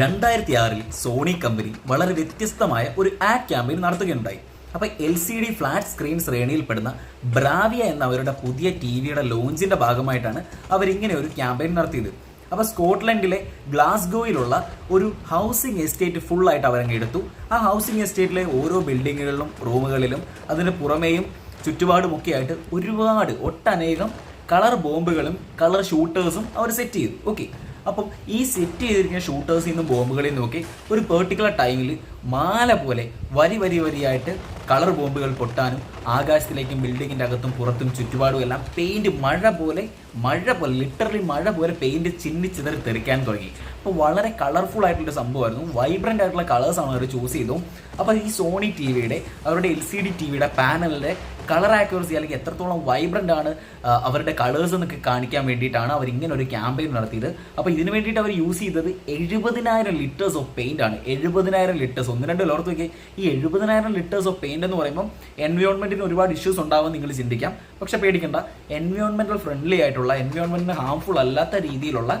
രണ്ടായിരത്തി ആറിൽ Sony company വളരെ വ്യത്യസ്തമായ ഒരു ആഡ് ക്യാമ്പയിൻ നടത്തുകയുണ്ടായി. അപ്പോൾ L C D flat screen ശ്രേണിയിൽപ്പെടുന്ന Bravia എന്ന അവരുടെ പുതിയ ടി വിയുടെ ലോഞ്ചിന്റെ ഭാഗമായിട്ടാണ് അവരിങ്ങനെ ഒരു ക്യാമ്പയിൻ നടത്തിയത്. അപ്പോൾ സ്കോട്ട്ലൻഡിലെ ഗ്ലാസ്ഗോയിലുള്ള ഒരു ഹൗസിംഗ് എസ്റ്റേറ്റ് ഫുള്ളായിട്ട് അവരങ്ങ് എടുത്തു. ആ ഹൗസിംഗ് എസ്റ്റേറ്റിലെ ഓരോ ബിൽഡിങ്ങുകളിലും റൂമുകളിലും അതിന് പുറമേയും ചുറ്റുപാടുമൊക്കെ ആയിട്ട് ഒരുപാട് ഒട്ടനേകം കളർ ബോംബുകളും കളർ ഷൂട്ടേഴ്സും അവർ സെറ്റ് ചെയ്തു. ഓക്കെ. അപ്പം ഈ സെറ്റ് ചെയ്തിരിക്കുന്ന ഷൂട്ടേഴ്സിൽ നിന്നും ബോംബുകളിൽ നോക്കി ഒരു പെർട്ടിക്കുലർ ടൈമിൽ മാല പോലെ വരി വരി വരിയായിട്ട് കളർ ബോംബുകൾ പൊട്ടാനും ആകാശത്തിലേക്കും ബിൽഡിങ്ങിന്റെ അകത്തും പുറത്തും ചുറ്റുപാടും എല്ലാം പെയിന്റ് മഴ പോലെ മഴ പോലെ ലിറ്ററലി മഴ പോലെ പെയിന്റ് ചിന്നി ചിതറി തെറിക്കാൻ തുടങ്ങി. അപ്പോൾ വളരെ കളർഫുൾ ആയിട്ടുള്ള സംഭവമായിരുന്നു. വൈബ്രന്റ് ആയിട്ടുള്ള കളേഴ്സാണ് അവർ ചൂസ് ചെയ്തു. അപ്പോൾ ഈ സോണി ടി വിയുടെ അവരുടെ എൽ സി ഡി ടി വിയുടെ പാനലിന്റെ കളർ ആക്യുറസി അല്ലെങ്കിൽ എത്രത്തോളം വൈബ്രന്റ് ആണ് അവരുടെ കളേഴ്സ് എന്നൊക്കെ കാണിക്കാൻ വേണ്ടിയിട്ടാണ് അവർ ഇങ്ങനെ ഒരു ക്യാമ്പയിൻ നടത്തിയത്. അപ്പോൾ ഇതിന് വേണ്ടിയിട്ട് അവർ യൂസ് ചെയ്തത് എഴുപതിനായിരം ലിറ്റേഴ്സ് ഓഫ് പെയിന്റ് ആണ്. എഴുപതിനായിരം ലിറ്റേഴ്സ് ഒന്ന് രണ്ട് ലോർത്ത് നോക്കി ഈ എഴുപതിനായിരം ലിറ്റേഴ്സ് ഓഫ് പെയിന്റ് എന്ന് പറയുമ്പോൾ എൻവയോൺമെന്റിന് ഒരുപാട് ഇഷ്യൂസ് ഉണ്ടാവും നിങ്ങൾ ചിന്തിക്കാം. പക്ഷെ പേടിക്കണ്ട എൻവയോൺമെന്റൽ ഫ്രണ്ട്ലി ആയിട്ടുള്ള എൻവയോൺമെന്റിന് ഹാംഫുൾ അല്ലാത്ത രീതിയിലുള്ള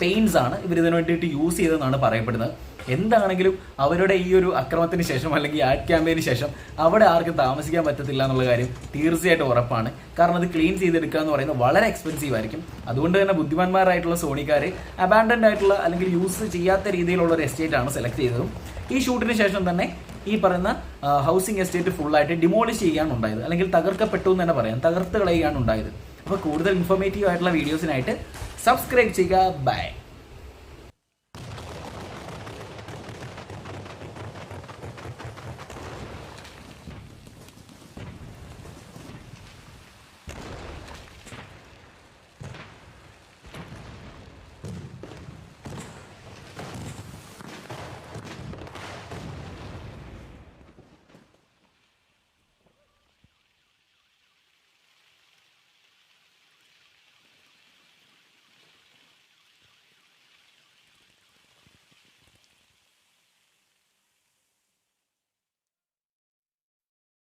പെയിൻസ് ആണ് ഇവർ ഇതിനു വേണ്ടിയിട്ട് യൂസ് ചെയ്തതെന്നാണ് പറയപ്പെടുന്നത്. എന്താണെങ്കിലും അവരുടെ ഈ ഒരു അക്രമത്തിന് ശേഷം അല്ലെങ്കിൽ ആഡ് ക്യാമ്പയിന് ശേഷം അവിടെ ആർക്കും താമസിക്കാൻ പറ്റത്തില്ല എന്നുള്ള കാര്യം തീർച്ചയായിട്ടും ഉറപ്പാണ്. കാരണം അത് ക്ലീൻ ചെയ്തെടുക്കുക എന്ന് പറയുന്നത് വളരെ എക്സ്പെൻസീവ് ആയിരിക്കും. അതുകൊണ്ട് തന്നെ ബുദ്ധിമാന്മാരായിട്ടുള്ള സോണിക്കാർ അബാൻഡൻഡ് ആയിട്ടുള്ള അല്ലെങ്കിൽ യൂസ് ചെയ്യാത്ത രീതിയിലുള്ള ഒരു എസ്റ്റേറ്റ് ആണ് സെലക്ട് ചെയ്തതും. ഈ ഷൂട്ടിന് ശേഷം തന്നെ ഈ പറയുന്ന ഹൗസിംഗ് എസ്റ്റേറ്റ് ഫുള്ളായിട്ട് ഡിമോളിഷ് ചെയ്യുകയാണ് ഉണ്ടായത്. അല്ലെങ്കിൽ തകർക്കപ്പെട്ടു എന്ന് തന്നെ പറയാം. തകർത്ത് കളയുകയാണ് ഉണ്ടായത്. അപ്പോൾ കൂടുതൽ ഇൻഫോർമേറ്റീവ് ആയിട്ടുള്ള വീഡിയോസിനായിട്ട് സബ്സ്ക്രൈബ് ചെയ്യുക. ബൈ